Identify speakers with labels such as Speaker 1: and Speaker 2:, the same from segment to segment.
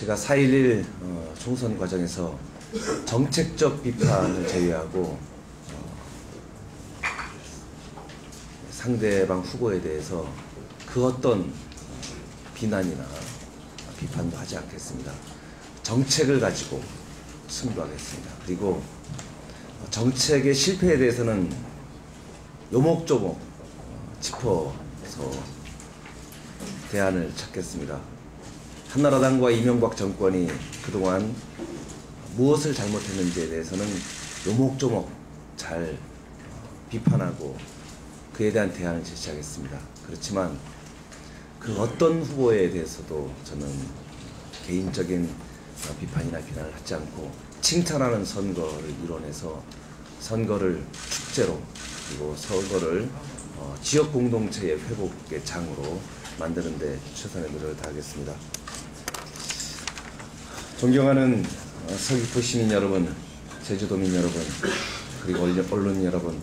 Speaker 1: 제가 4.11 어, 총선 과정에서 정책적 비판을 제외하고 어, 상대방 후보에 대해서 그 어떤 비난이나 비판도 하지 않겠습니다. 정책을 가지고 승부하겠습니다. 그리고 정책의 실패에 대해서는 요목조목 어, 짚어서 대안을 찾겠습니다. 한나라당과 이명박 정권이 그동안 무엇을 잘못했는지에 대해서는 요목조목 잘 비판하고 그에 대한 대안을 제시하겠습니다. 그렇지만 그 어떤 후보에 대해서도 저는 개인적인 비판이나 비난을 하지 않고 칭찬하는 선거를 이뤄내서 선거를 축제로 그리고 선거를 어, 지역 공동체의 회복의 장으로 만드는 데 최선의 노력을 다하겠습니다. 존경하는 어, 서귀포 시민 여러분, 제주도민 여러분, 그리고 언론 여러분,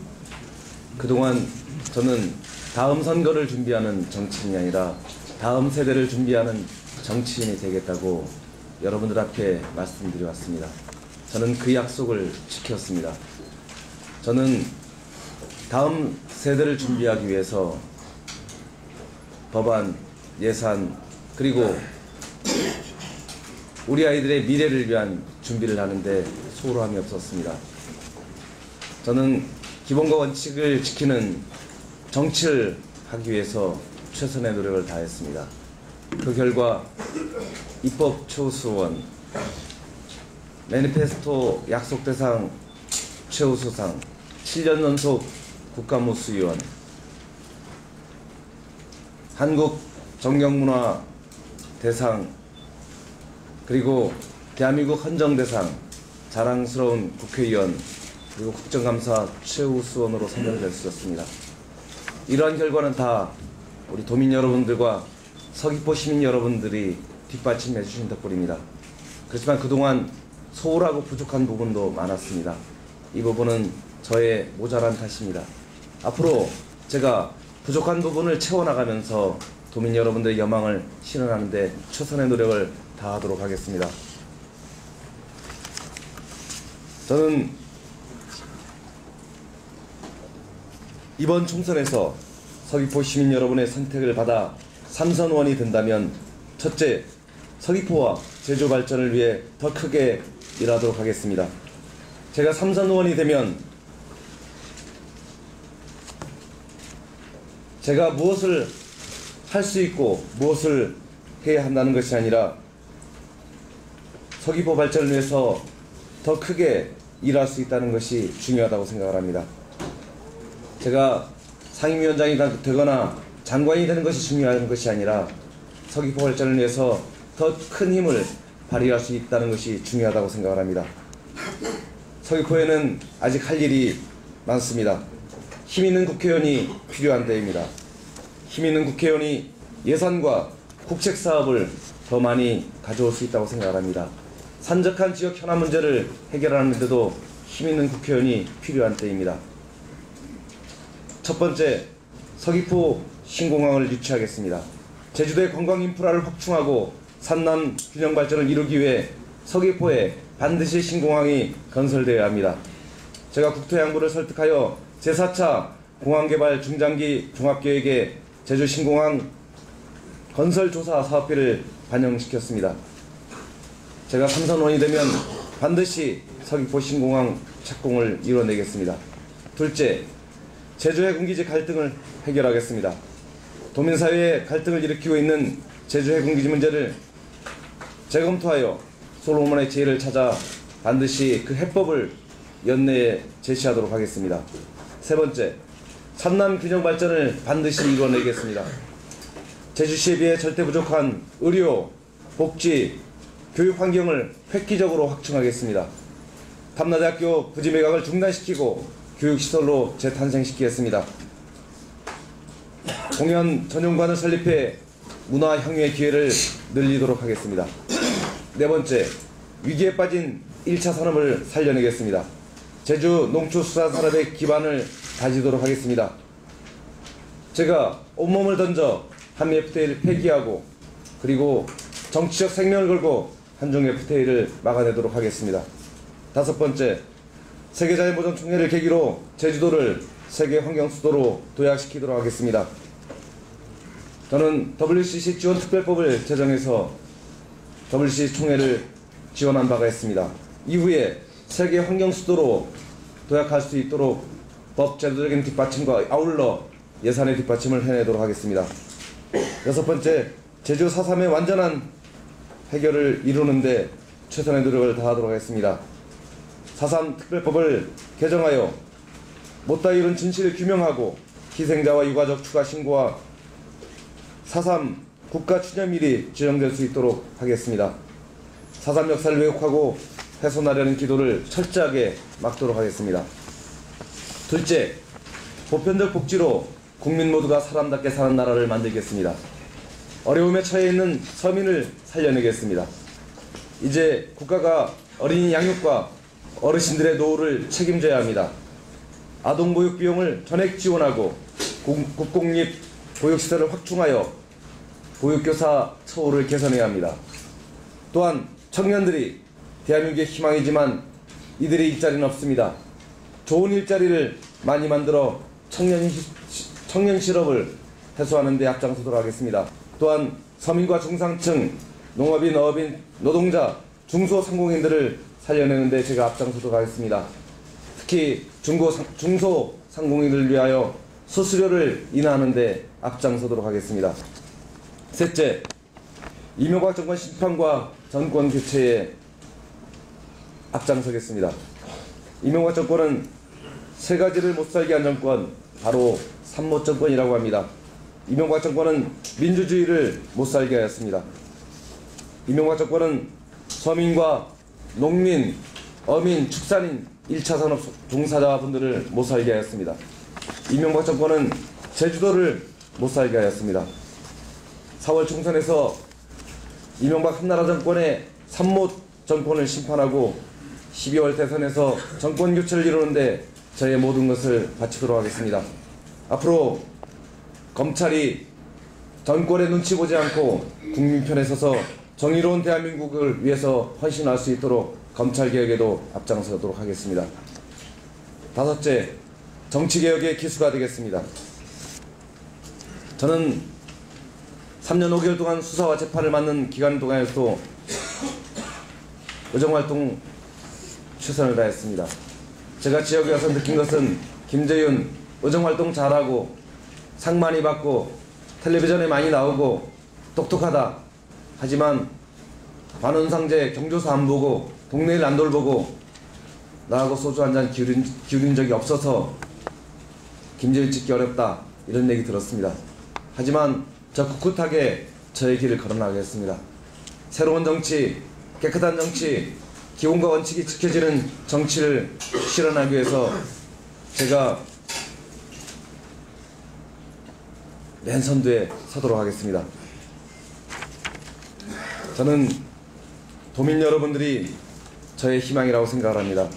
Speaker 1: 그동안 저는 다음 선거를 준비하는 정치인이 아니라 다음 세대를 준비하는 정치인이 되겠다고 여러분들 앞에 말씀드려왔습니다. 저는 그 약속을 지켰습니다. 저는 다음 세대를 준비하기 위해서 법안, 예산, 그리고 우리 아이들의 미래를 위한 준비를 하는데 소홀함이 없었습니다. 저는 기본과 원칙을 지키는 정치를 하기 위해서 최선의 노력을 다했습니다. 그 결과 입법 최우수원, 매니페스토 약속 대상 최우수상, 7년 연속 국가무수위원, 한국 정경문화 대상, 그리고 대한민국 헌정대상, 자랑스러운 국회의원, 그리고 국정감사 최우 수원으로 선정될 수 있었습니다. 이러한 결과는 다 우리 도민 여러분들과 서귀포 시민 여러분들이 뒷받침해 주신 덕분입니다. 그렇지만 그동안 소홀하고 부족한 부분도 많았습니다. 이 부분은 저의 모자란 탓입니다. 앞으로 제가 부족한 부분을 채워나가면서 도민 여러분들의 여망을 실현하는데 최선의 노력을 다하도록 하겠습니다. 저는 이번 총선에서 서귀포 시민 여러분의 선택을 받아 삼선 의원이 된다면 첫째, 서귀포와 제주 발전을 위해 더 크게 일하도록 하겠습니다. 제가 삼선 의원이 되면 제가 무엇을 할 수 있고 무엇을 해야 한다는 것이 아니라 서귀포 발전을 위해서 더 크게 일할 수 있다는 것이 중요하다고 생각을 합니다. 제가 상임위원장이 되거나 장관이 되는 것이 중요한 것이 아니라 서귀포 발전을 위해서 더 큰 힘을 발휘할 수 있다는 것이 중요하다고 생각을 합니다. 서귀포에는 아직 할 일이 많습니다. 힘 있는 국회의원이 필요한 때입니다. 힘 있는 국회의원이 예산과 국책 사업을 더 많이 가져올 수 있다고 생각합니다. 산적한 지역 현안 문제를 해결하는 데도 힘 있는 국회의원이 필요한 때입니다. 첫 번째, 서귀포 신공항을 유치하겠습니다. 제주도의 관광 인프라를 확충하고 산남 균형 발전을 이루기 위해 서귀포에 반드시 신공항이 건설되어야 합니다. 제가 국토양부를 설득하여 제4차 공항개발 중장기 종합계획에 제주 신공항 건설 조사 사업비를 반영시켰습니다. 제가 삼선원이 되면 반드시 서귀포 신공항 착공을 이뤄내겠습니다. 둘째, 제주 해군기지 갈등을 해결하겠습니다. 도민사회에 갈등을 일으키고 있는 제주 해군기지 문제를 재검토하여 솔로몬의 지혜를 찾아 반드시 그 해법을 연내에 제시하도록 하겠습니다. 세 번째, 삼남 균형 발전을 반드시 이뤄내겠습니다. 제주시에 비해 절대 부족한 의료, 복지, 교육 환경을 획기적으로 확충하겠습니다. 탐나대학교 부지 매각을 중단시키고 교육시설로 재탄생시키겠습니다. 공연 전용관을 설립해 문화 향유의 기회를 늘리도록 하겠습니다. 네 번째, 위기에 빠진 1차 산업을 살려내겠습니다. 제주 농축수산산업의 기반을 다지도록 하겠습니다. 제가 온몸을 던져 한미 FTA를 폐기하고 그리고 정치적 생명을 걸고 한중 FTA를 막아내도록 하겠습니다. 다섯 번째, 세계자연보전 총회를 계기로 제주도를 세계 환경 수도로 도약시키도록 하겠습니다. 저는 WCC 지원 특별법을 제정해서 WCC 총회를 지원한 바가 있습니다. 이후에 세계 환경 수도로 도약할 수 있도록 법 제도적인 뒷받침과 아울러 예산의 뒷받침을 해내도록 하겠습니다. 여섯 번째, 제주 4.3의 완전한 해결을 이루는데 최선의 노력을 다하도록 하겠습니다. 4.3 특별법을 개정하여 못다 이룬 진실을 규명하고 희생자와 유가족 추가 신고와 4.3 국가 추념일이 지정될 수 있도록 하겠습니다. 4.3 역사를 왜곡하고 훼손하려는 기도를 철저하게 막도록 하겠습니다. 둘째, 보편적 복지로 국민 모두가 사람답게 사는 나라를 만들겠습니다. 어려움에 처해 있는 서민을 살려내겠습니다. 이제 국가가 어린이 양육과 어르신들의 노후를 책임져야 합니다. 아동 보육 비용을 전액 지원하고 국- 국공립 보육시설을 확충하여 보육교사 처우를 개선해야 합니다. 또한 청년들이 대한민국의 희망이지만 이들의 일자리는 없습니다. 좋은 일자리를 많이 만들어 청년, 시- 청년 실업을 해소하는 데 앞장서도록 하겠습니다. 또한 서민과 중상층, 농업인, 어업인, 노동자, 중소상공인들을 살려내는 데 제가 앞장서도록 하겠습니다. 특히 중고, 중소상공인을 위하여 수수료를 인하하는 데 앞장서도록 하겠습니다. 셋째, 이명박 정권 심판과 정권 교체에 앞장서겠습니다. 이명박 정권은 세 가지를 못 살게 한 정권, 바로 삼못 정권이라고 합니다. 이명박 정권은 민주주의를 못 살게 하였습니다. 이명박 정권은 서민과 농민, 어민, 축산인 1차 산업 종사자분들을 못 살게 하였습니다. 이명박 정권은 제주도를 못 살게 하였습니다. 4월 총선에서 이명박 한나라 정권의 삼못 정권을 심판하고 12월 대선에서 정권 교체를 이루는데 저의 모든 것을 바치도록 하겠습니다. 앞으로 검찰이 정권의 눈치 보지 않고 국민 편에 서서 정의로운 대한민국을 위해서 헌신할 수 있도록 검찰 개혁에도 앞장서도록 하겠습니다. 다섯째, 정치 개혁의 기수가 되겠습니다. 저는 3년 5개월 동안 수사와 재판을 맡는 기간 동안에도 의정활동 최선을 다했습니다. 제가 지역에 와서 느낀 것은 김재윤 의정활동 잘하고 상 많이 받고 텔레비전에 많이 나오고 똑똑하다. 하지만 관원상제 경조사 안 보고 동네일 안 돌보고 나하고 소주 한 잔 기울인, 기울인 적이 없어서 김재윤 찍기 어렵다 이런 얘기 들었습니다. 하지만 저 꿋꿋하게 저의 길을 걸어나가겠습니다. 새로운 정치, 깨끗한 정치, 기본과 원칙이 지켜지는 정치를 실현하기 위해서 제가 맨 선두에 서도록 하겠습니다. 저는 도민 여러분들이 저의 희망이라고 생각을 합니다.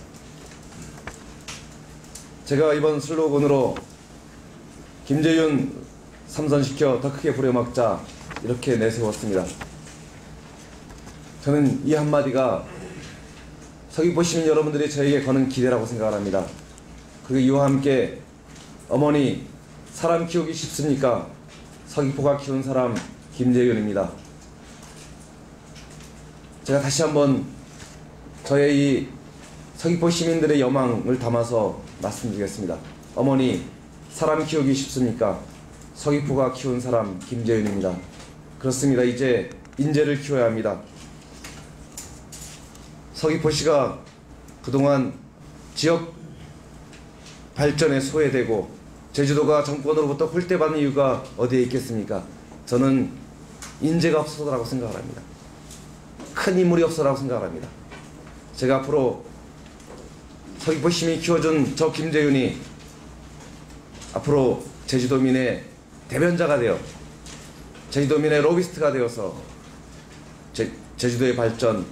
Speaker 1: 제가 이번 슬로건으로 김재윤 삼선시켜 더 크게 부려먹자 이렇게 내세웠습니다. 저는 이 한마디가 서귀포 시민 여러분들이 저에게 거는 기대라고 생각을 합니다. 그 이와 함께 어머니 사람 키우기 쉽습니까? 서귀포가 키운 사람 김재윤입니다. 제가 다시 한번 저의 이 서귀포 시민들의 여망을 담아서 말씀드리겠습니다. 어머니 사람 키우기 쉽습니까? 서귀포가 키운 사람 김재윤입니다. 그렇습니다. 이제 인재를 키워야 합니다. 서귀포시가 그동안 지역 발전에 소외되고 제주도가 정권으로부터 홀대받는 이유가 어디에 있겠습니까? 저는 인재가 없어서라고 생각을 합니다. 큰 인물이 없어라고 생각을 합니다. 제가 앞으로 서귀포 시민이 키워준 저 김재윤이 앞으로 제주도민의 대변자가 되어 제주도민의 로비스트가 되어서 제, 제주도의 발전,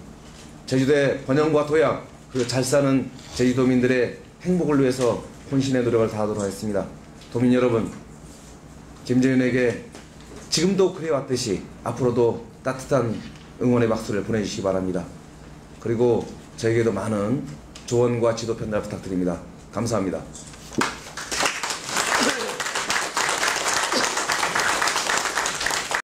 Speaker 1: 제주도의 번영과 도약, 그리고 잘 사는 제주도민들의 행복을 위해서 혼신의 노력을 다하도록 하겠습니다. 도민 여러분, 김재윤에게 지금도 그래왔듯이 앞으로도 따뜻한 응원의 박수를 보내주시기 바랍니다. 그리고 저에게도 많은 조언과 지도 편달 부탁드립니다. 감사합니다.